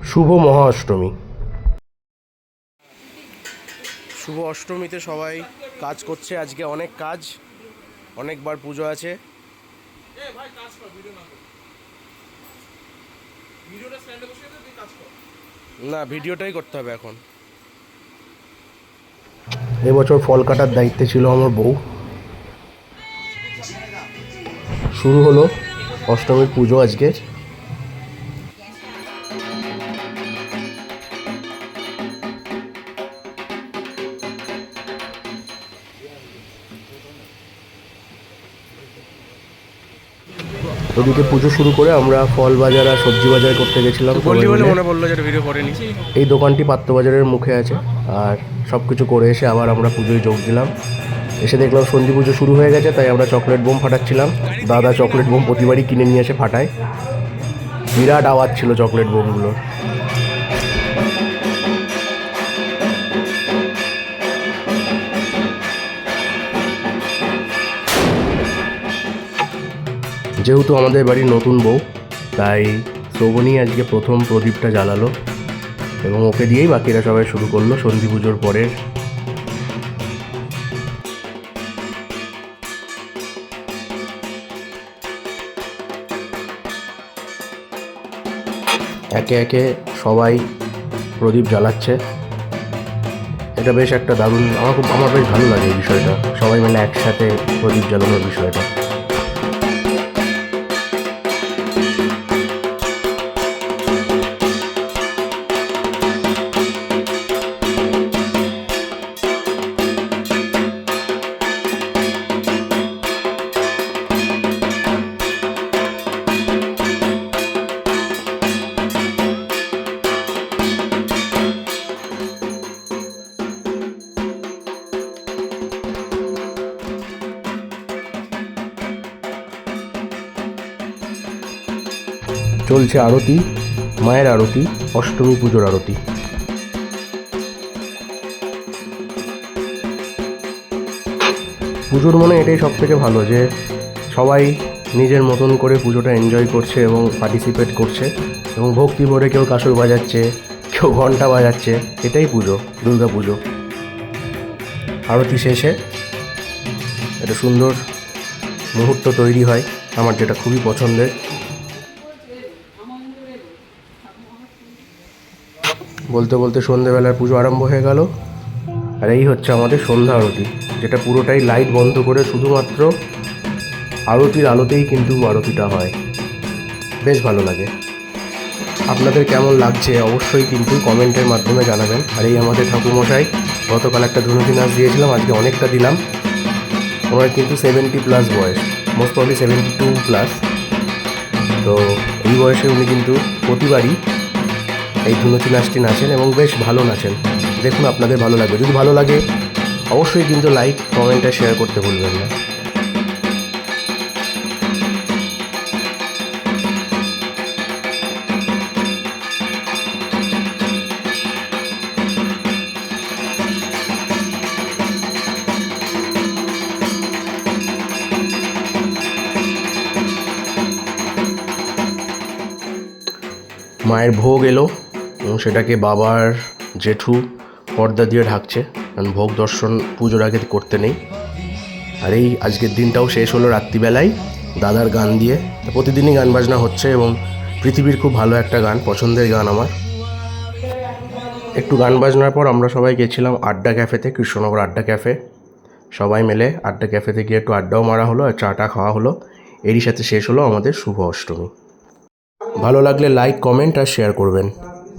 শুভ মহা অষ্টমী শুভ অষ্টমীতে সবাই কাজ করছে আজকে অনেক কাজ অনেকবার পুজো আছে। না ভিডিওটাই করতে হবে এখন। এবছর ফল কাটার দায়িত্বে ছিল আমার বউ। শুরু হলো অষ্টমীর পুজো আজকে ওদিকে পুজো শুরু করে আমরা ফল বাজার আর সবজি বাজার করতে গেছিলাম। মনে পড়ল যেটা ভিডিও করেনি। এই দোকানটি পাত্রবাজারের মুখে আছে আর সব কিছু করে এসে আবার আমরা পুজোয় যোগ দিলাম। এসে দেখলাম সন্ধি পুজো শুরু হয়ে গেছে তাই আমরা চকলেট বোম ফাটাচ্ছিলাম। দাদা চকলেট বোম প্রতিবারই কিনে নিয়ে এসে ফাটায়। বিরাট আওয়াজ ছিল চকলেট বোমগুলোর। যেহেতু আমাদের বাড়ির নতুন বউ, তাই শ্রবণী আজকে প্রথম প্রদীপটা জ্বালালো এবং ওকে দিয়েই বাকিরা সবাই শুরু করল সন্ধি পুজোর পরের। একে একে সবাই প্রদীপ জ্বালাচ্ছে। এটা বেশ একটা দারুণ, আমার খুব, আমার বেশ ভালো লাগে এই বিষয়টা। সবাই মিলে একসাথে প্রদীপ জ্বালানোর বিষয়টা। চলছে আরতি, মায়ের আরতি, অষ্টমী পুজোর আরতি। পুজোর মনে এটাই সব থেকে ভালো যে সবাই নিজের মতন করে পুজোটা এনজয় করছে এবং পার্টিসিপেট করছে এবং ভক্তি ভরে কেউ কাসর বাজাচ্ছে, কেউ ঘণ্টা বাজাচ্ছে, এটাই পুজো, দুর্গা পুজো। আরতি শেষে একটা সুন্দর মুহূর্ত তৈরি হয়, আমার যেটা খুবই পছন্দের। বলতে বলতে সন্ধেবেলার পুজো আরম্ভ হয়ে গেল। আর এই হচ্ছে আমাদের সন্ধ্যা আরতি, যেটা পুরোটাই লাইট বন্ধ করে শুধুমাত্র আরতির আলোতেই কিন্তু আরতিটা হয়। বেশ ভালো লাগে। আপনাদের কেমন লাগছে অবশ্যই কিন্তু কমেন্টের মাধ্যমে জানাবেন। আর এই আমাদের ঠাকুমশাই গতকাল একটা ধনুকি নাচ দিয়েছিলাম, আজকে অনেকটা দিলাম। ওনার কিন্তু সেভেন্টি প্লাস বয়স most probably seventy two plus তো এই বয়সে উনি কিন্তু প্রতিবারই এই ধুনুচি নাচটি নাচেন এবং বেশ ভালো নাচেন। দেখুন আপনাদের ভালো লাগবে। যদি ভালো লাগে, অবশ্যই কিন্তু লাইক, কমেন্টে শেয়ার করতে ভুলবেন না। মায়ের ভোগ এলো। এবং সেটাকে বাবার জেঠু পর্দা দিয়ে ঢাকছে। কারণ ভোগ দর্শন পুজোর আগে করতে নেই। আর এই আজকের দিনটাও শেষ হলো রাত্রিবেলায় দাদার গান দিয়ে। প্রতিদিনই গান বাজনা হচ্ছে এবং পৃথিবীর খুব ভালো একটা গান, পছন্দের গান আমার। একটু গান বাজনার পর আমরা সবাই গেছিলাম আড্ডা ক্যাফেতে, কৃষ্ণনগর আড্ডা ক্যাফে। সবাই মিলে আড্ডা ক্যাফেতে গিয়ে একটু আড্ডাও মারা হলো আর চাটা খাওয়া হলো। এরই সাথে শেষ হলো আমাদের শুভ অষ্টমী। ভালো লাগলে লাইক কমেন্ট আর শেয়ার করবেন।